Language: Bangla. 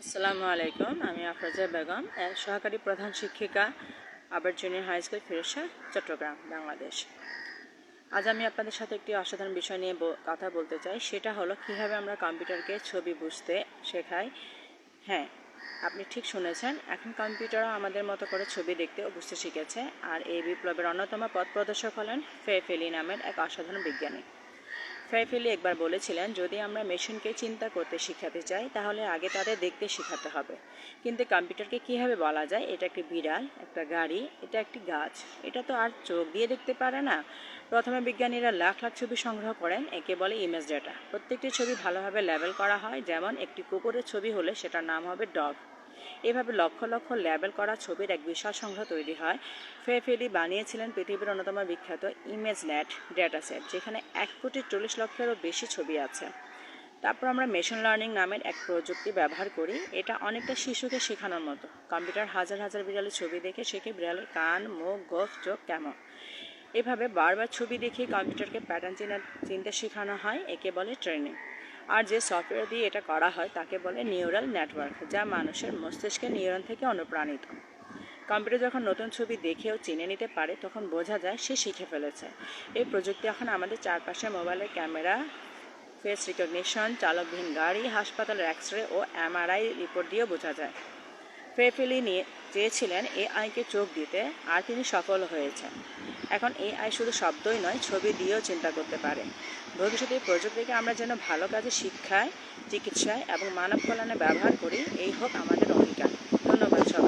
আসসালামু আলাইকুম, আমি আফরাজা বেগম সহকারী প্রধান শিক্ষিকা, আবার junior high school Firozshah, Chattogram, Bangladesh. আজ আমি আপনাদের সাথে একটি অসাধারণ বিষয় নিয়ে কথা বলতে চাই। সেটা হলো, কীভাবে আমরা কম্পিউটারকে ছবি বুঝতে শেখাই? হ্যাঁ আপনি ঠিক শুনেছেন, এখন কম্পিউটারও আমাদের মতো করে ছবি দেখতে ও বুঝতে শিখেছে। আর এই বিপ্লবের অন্যতম পথ প্রদর্শক হলেন ফে ফেলি নামের এক অসাধারণ বিজ্ঞানী। ফেফেলি একবার বলেছিলেন, যদি আমরা মেশিনকে চিন্তা করতে শেখাতে চাই, তাহলে আগে তাদের দেখতে শেখাতে হবে। কিন্তু কম্পিউটারকে কীভাবে বলা যায়? এটা একটি বিড়াল, একটা গাড়ি, এটা একটি গাছ। এটা তো আর চোখ দিয়ে দেখতে পারে না। প্রথমে বিজ্ঞানীরা লাখ লাখ ছবি সংগ্রহ করেন, একে বলে ইমেজ ডেটা। প্রত্যেকটি ছবি ভালোভাবে লেবেল করা হয়। যেমন, একটি কুকুরের ছবি হলে সেটার নাম হবে ডগ। এভাবে লক্ষ লক্ষ লেবেল করা ছবির এক বিশাল সংগ্রহ তৈরি হয়। ফেফেলি বানিয়েছিলেন পৃথিবীর অন্যতম বিখ্যাত ইমেজ নেট ডেটা সেট যেখানে এক কোটি চল্লিশ লক্ষেরও বেশি ছবি আছে। তারপর আমরা মেশিন লার্নিং নামের এক প্রযুক্তি ব্যবহার করি। এটা অনেকটা শিশুকে শেখানোর মতো। কম্পিউটার হাজার হাজার বিড়ালের ছবি দেখে শেখে বিড়ালের কান, মুখ, গোফ, চোখ কেমন। এভাবে বারবার ছবি দেখিয়ে কম্পিউটারকে প্যাটার্ন চিনা চিনতে শেখানো হয়, একে বলে ট্রেনিং আর যে সফটওয়্যার দিয়ে এটা করা হয়, তাকে বলে নিউরাল নেটওয়ার্ক যা মানুষের মস্তিষ্কের নিউরন থেকে অনুপ্রাণিত। কম্পিউটার যখন নতুন ছবি দেখেও চিনে নিতে পারে, তখন বোঝা যায় সে শিখে ফেলেছে। এই প্রযুক্তি এখন আমাদের চারপাশে মোবাইলের ক্যামেরা ফেস রিকগনিশন চালকবিহীন গাড়ি, হাসপাতালের এক্স রে ও এমআরআই রিপোর্ট দিয়েও বোঝা যায়। ফেফেলি নিয়ে চেয়েছিলেন এআইকে চোখ দিতে, আর তিনি সফল হয়েছেন। এখন এআই শুধু শব্দই নয়, ছবি দিয়েও চিন্তা করতে পারে। ভবিষ্যতে এই প্রযুক্তিকে আমরা যেন ভালো কাজে শিক্ষায়, চিকিৎসায় এবং মানব কল্যাণে ব্যবহার করি, এই হোক আমাদের অঙ্গীকার। ধন্যবাদ সবাই